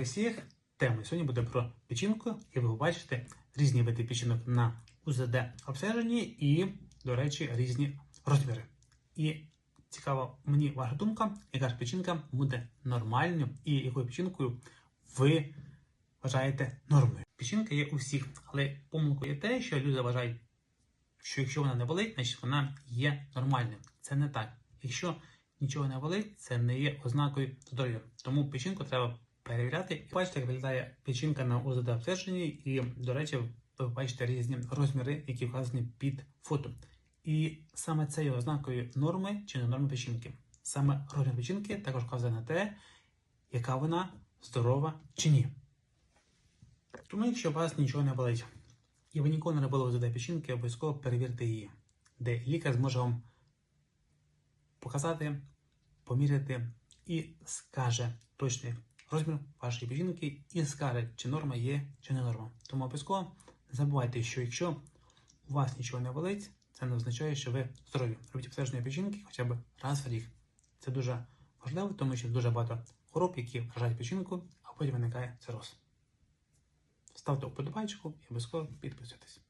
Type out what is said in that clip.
Вітаю всіх! Тема сьогодні буде про печінку, і ви побачите різні види печінок на УЗД обстеженні і, до речі, різні розміри. І цікава мені ваша думка, яка ж печінка буде нормальною і якою печінкою ви вважаєте нормою. Печінка є у всіх, але помилкою є те, що люди вважають, що якщо вона не болить, значить вона є нормальною. Це не так. Якщо нічого не болить, це не є ознакою здоров'я. Тому печінку треба перевіряти. Бачите, як виглядає печінка на УЗД обстеженні, і, до речі, ви бачите різні розміри, які вказані під фото. І саме це є ознакою норми чи не норми печінки. Саме розмір печінки також вказує на те, яка вона здорова чи ні. Тому, якщо у вас нічого не болить, і ви ніколи не робили УЗД печінки, обов'язково перевірте її, де лікар зможе вам показати, поміряти і скаже точний розмір вашої печінки і скаже, чи норма є, чи не норма. Тому обов'язково не забувайте, що якщо у вас нічого не болить, це не означає, що ви здорові. Робіть обстеження печінки хоча б раз в рік. Це дуже важливо, тому що дуже багато хвороб, які вражають печінку, а потім виникає цироз. Ставте вподобайку і обов'язково підписуйтесь.